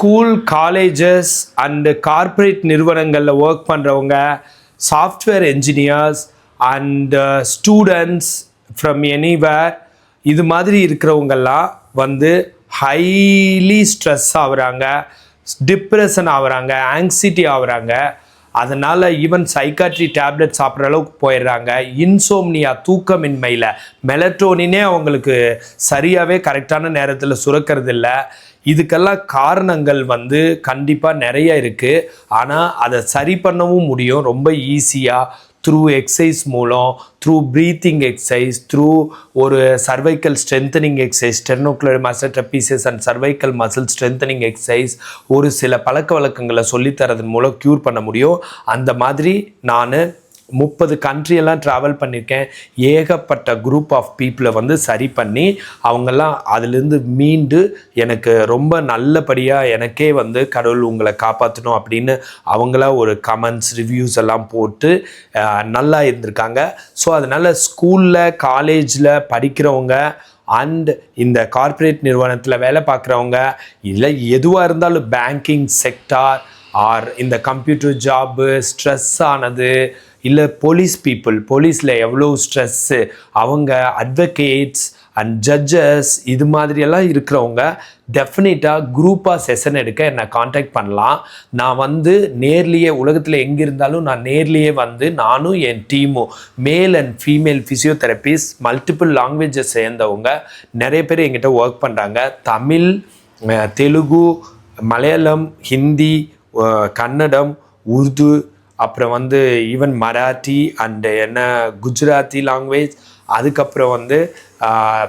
School colleges and corporate நிறுவனங்களில் work பண்ணுறவங்க software engineers and students from anywhere இது மாதிரி இருக்கிறவங்கெல்லாம் வந்து ஹைலி ஸ்ட்ரெஸ் ஆகுறாங்க டிப்ரெஷன் ஆகுறாங்க ஆங்ஸைட்டி ஆகுறாங்க. அதனால் ஈவன் சைக்காட்ரி டேப்லெட் சாப்பிட்ற அளவுக்கு போயிடுறாங்க. இன்சோம்னியா தூக்கமின்மையில் மெலட்டோனினே அவங்களுக்கு சரியாகவே கரெக்டான நேரத்தில் சுரக்கிறது இல்லை இதுக்கெல்லாம் காரணங்கள் வந்து கண்டிப்பாக நிறைய இருக்குது ஆனால் அதை சரி பண்ணவும் முடியும். ரொம்ப ஈஸியாக த்ரூ எக்ஸசைஸ் மூலம் த்ரூ ப்ரீத்திங் எக்ஸசைஸ் த்ரூ ஒரு cervical strengthening exercise sternocleido muscle trapezius and cervical muscle strengthening exercise ஒரு சில பழக்க வழக்கங்களை சொல்லித்தரதன் மூலம் க்யூர் பண்ண முடியும். அந்த மாதிரி நான் முப்பது கண்ட்ரியெல்லாம் ட்ராவல் பண்ணியிருக்கேன் ஏகப்பட்ட குரூப் ஆஃப் பீப்புளை வந்து சரி பண்ணி அவங்கெல்லாம் அதுலேருந்து மீண்டு எனக்கு ரொம்ப நல்லபடியாக எனக்கே வந்து கடவுள் உங்களை காப்பாற்றணும் அப்படின்னு அவங்களா ஒரு கமெண்ட்ஸ் ரிவ்யூஸ் எல்லாம் போட்டு நல்லா இருந்திருக்காங்க. ஸோ அதனால் ஸ்கூலில் காலேஜில் படிக்கிறவங்க அண்ட் இந்த கார்ப்பரேட் நிறுவனத்தில் வேலை பார்க்குறவங்க இல்லை எதுவாக இருந்தாலும் பேங்கிங் செக்டார் ஆர் இந்த கம்ப்யூட்டர் ஜாபு ஸ்ட்ரெஸ் ஆனது இல்லை போலீஸ் பீப்புள் போலீஸில் எவ்வளோ ஸ்ட்ரெஸ்ஸு அவங்க அட்வொகேட்ஸ் அண்ட் ஜட்ஜஸ் இது மாதிரியெல்லாம் இருக்கிறவங்க டெஃபினட்டாக குரூப்பாக செஷன் எடுக்க என்னை காண்டாக்ட் பண்ணலாம். நான் வந்து நேர்லேயே உலகத்தில் எங்கே இருந்தாலும் நான் நேர்லேயே வந்து நானும் என் டீமும் male and female physiotherapist multiple languages சேர்ந்தவங்க நிறைய பேர் எங்கிட்ட ஒர்க் பண்ணுறாங்க தமிழ் தெலுங்கு மலையாளம் ஹிந்தி கன்னடம் உருது அப்புறம் வந்து ஈவன் மராட்டி அண்டு என்ன குஜராத்தி லாங்குவேஜ் அதுக்கப்புறம் வந்து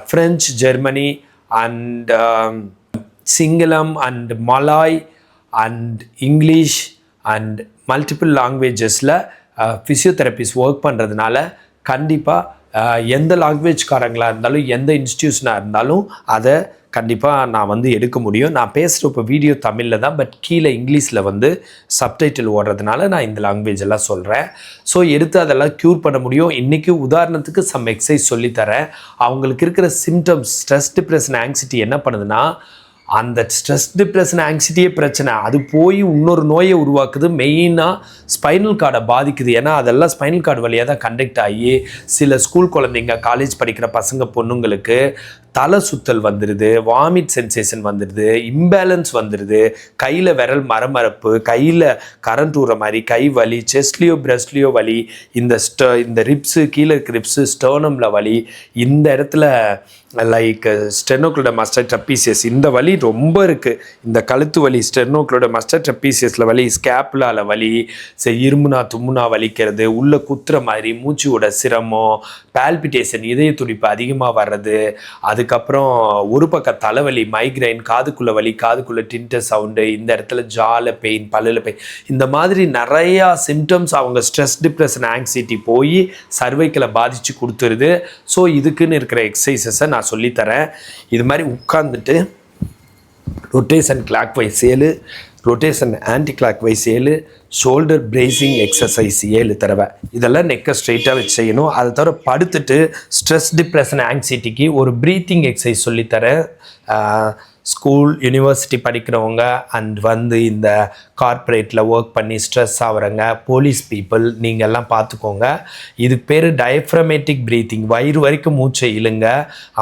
French Germany and Sinhala and Malay and English and multiple லாங்குவேஜஸில் physiotherapist work பண்ணுறதுனால கண்டிப்பாக எந்த லாங்குவேஜ்காரங்களாக இருந்தாலும் எந்த இன்ஸ்டியூஷனாக இருந்தாலும் அதை கண்டிப்பாக நான் வந்து எடுக்க முடியும். நான் பேசுகிற இப்போ வீடியோ தமிழில் தான் பட் கீழே இங்கிலீஷில் வந்து சப்டைட்டில் ஓடுறதுனால நான் இந்த லாங்குவேஜ் எல்லாம் சொல்கிறேன் ஸோ எடுத்து அதெல்லாம் க்யூர் பண்ண முடியும். இன்றைக்கி உதாரணத்துக்கு சம் எக்ஸசைஸ் சொல்லித்தரேன். அவங்களுக்கு இருக்கிற சிம்டம்ஸ் ஸ்ட்ரெஸ் டிப்ரெஷன் ஆங்ஸிட்டி என்ன பண்ணுதுன்னா அந்த ஸ்ட்ரெஸ் டிப்ரெஷன் ஆங்ஸிட்டியே பிரச்சனை. அது போய் இன்னொரு நோயை உருவாக்குது. மெயினாக ஸ்பைனல் கார்டை பாதிக்குது. ஏன்னா அதெல்லாம் ஸ்பைனல் கார்டு வழியாக தான் கண்டக்ட் ஆகி சில ஸ்கூல் குழந்தைங்க காலேஜ் படிக்கிற பசங்க பொண்ணுங்களுக்கு தலை சுத்தல் வந்துடுது வாமிட் சென்சேஷன் வந்துடுது இம்பேலன்ஸ் வந்துடுது கையில் விரல் மரமரப்பு கையில் கரண்ட் ஊற மாதிரி கை வலி செஸ்ட்லேயோ பிரஸ்ட்லேயோ வலி இந்த ஸ்ட இந்த ரிப்ஸு கீழே இருக்க ரிப்ஸு ஸ்டோனமில் வலி இந்த இடத்துல லைக் ஸ்டெனோக்ளோட மஸ்டர் ட்ரப்பீசியஸ் இந்த வலி ரொம்ப இருக்குது இந்த கழுத்து வலி ஸ்டெனோக்ளோட மஸ்டர் ட்ரப்பீசியஸில் வலி ஸ்கேப்லால வலி சரி இருமுனா தும்முனா வலிக்கிறது உள்ளே குத்துற மாதிரி மூச்சு சிரமம் பால்பிட்டேஷன் இதய துடிப்பு அதிகமாக வர்றது அதுக்கப்புறம் ஒரு பக்க தலைவலி மைக்ரைன் காதுக்குள்ள வலி காதுக்குள்ளே டின்டர் சவுண்டு இந்த இடத்துல ஜால பெயின் பல்லில் பெயின் இந்த மாதிரி நிறையா சிம்டம்ஸ் அவங்க ஸ்ட்ரெஸ் டிப்ரெஷன் ஆங்ஸைட்டி போய் சர்வைக்கலை பாதித்து கொடுத்துருது. ஸோ இதுக்குன்னு இருக்கிற எக்ஸசைசஸை நான் சொல்லித்தரேன். இது மாதிரி உட்காந்துட்டு ரொட்டேஷன் கிளாக் வைஸ் ஏழு ரொட்டேஷன் ஆன்டி கிளாக் வைஸ் ஏழு ஷோல்டர் பிரேசிங் எக்ஸசைஸ் ஏழு தடவை. இதெல்லாம் நெக்கை ஸ்ட்ரெயிட்டாக வச்சு செய்யணும். அதை தவிர படுத்துட்டு ஸ்ட்ரெஸ் டிப்ரெஷன் ஆங்ஸைட்டிக்கு ஒரு ப்ரீத்திங் எக்ஸசைஸ் சொல்லித்தரேன். ஸ்கூல் யூனிவர்சிட்டி படிக்கிறவங்க அண்ட் வந்து இந்த கார்ப்பரேட்டில் ஒர்க் பண்ணி ஸ்ட்ரெஸ் ஆகிறவங்க போலீஸ் பீப்புள் நீங்கள்லாம் பார்த்துக்கோங்க இதுக்கு பேர் டயஃப்ரமேட்டிக் ப்ரீத்திங் வயிறு வரைக்கும் மூச்சை இழுங்க.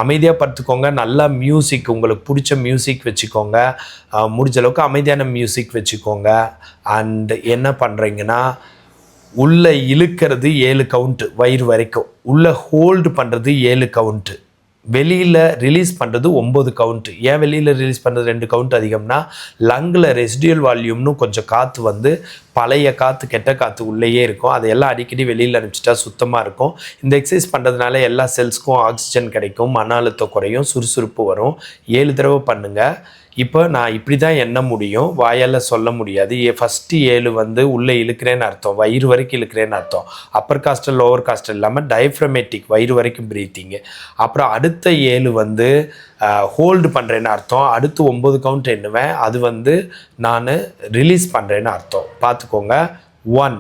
அமைதியாக படுத்துக்கோங்க. நல்லா மியூசிக் உங்களுக்கு பிடிச்ச மியூசிக் வச்சுக்கோங்க. முடிஞ்ச அளவுக்கு அமைதியான மியூசிக் வச்சுக்கோங்க. அண்ட் என்ன பண்ணுறீங்கன்னா உள்ளே இழுக்கிறது ஏழு கவுண்ட்டு வயிறு வரைக்கும். உள்ளே ஹோல்டு பண்ணுறது ஏழு கவுண்ட்டு வெளியில் ரிலீஸ் பண்ணுறது ஒம்பது கவுண்ட்டு ஏன் வெளியில் ரிலீஸ் பண்ணுறது ரெண்டு கவுண்ட் அதிகம்னா லங்கில் ரெசிடியல் வால்யூம்னு கொஞ்சம் காற்று வந்து பழைய காற்று கெட்ட காற்று உள்ளேயே இருக்கும். அதையெல்லாம் அடிக்கடி வெளியில் அனுப்பிச்சிட்டா சுத்தமாக இருக்கும். இந்த எக்ஸசைஸ் பண்ணுறதுனால எல்லா செல்ஸ்க்கும் ஆக்சிஜன் கிடைக்கும் மன அழுத்தம் குறையும் சுறுசுறுப்பு வரும். ஏழு தடவை பண்ணுங்கள் இப்போ நான் இப்படி தான் எண்ண முடியும். வாயால் சொல்ல முடியாது. ஏ ஃபஸ்ட்டு ஏழு வந்து உள்ளே இழுக்கிறேன்னு அர்த்தம். வயிறு வரைக்கும் இழுக்கிறேன்னு அர்த்தம். அப்பர் காஸ்டல் லோவர் காஸ்டல் இல்லாமல் டயஃப்ரமேட்டிக் வயிறு வரைக்கும் ப்ரீத்திங்கு அப்புறம் அடுத்த ஏழு வந்து ஹோல்டு பண்ணுறேன்னு அர்த்தம். அடுத்து ஒம்பது கவுண்ட் எண்ணுவேன். அது வந்து நான் ரிலீஸ் பண்ணுறேன்னு அர்த்தம். பார்த்துக்கோங்க. One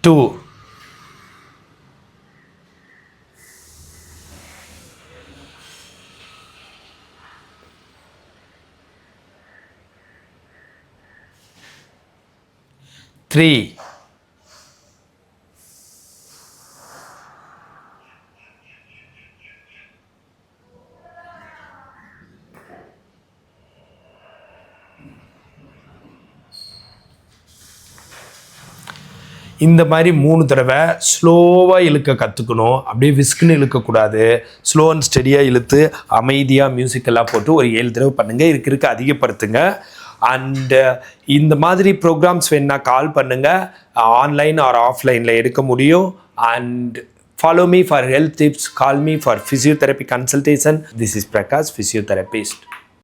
two three. இந்த மாதிரி மூணு தடவை ஸ்லோவாக இழுக்க கற்றுக்கணும் அப்படியே விஸ்குன்னு இழுக்கக்கூடாது. ஸ்லோ அண்ட் ஸ்டெடியாக இழுத்து அமைதியாக மியூசிக்கெல்லாம் போட்டு ஒரு ஏழு தடவை பண்ணுங்கள் இருக்க இருக்க அதிகப்படுத்துங்க. அண்டு இந்த மாதிரி ப்ரோக்ராம்ஸ் வேணா கால் பண்ணுங்கள் ஆன்லைன் ஆர் ஆஃப்லைனில் எடுக்க முடியும். And follow me for health tips call me for physiotherapy consultation this is Prakash physiotherapist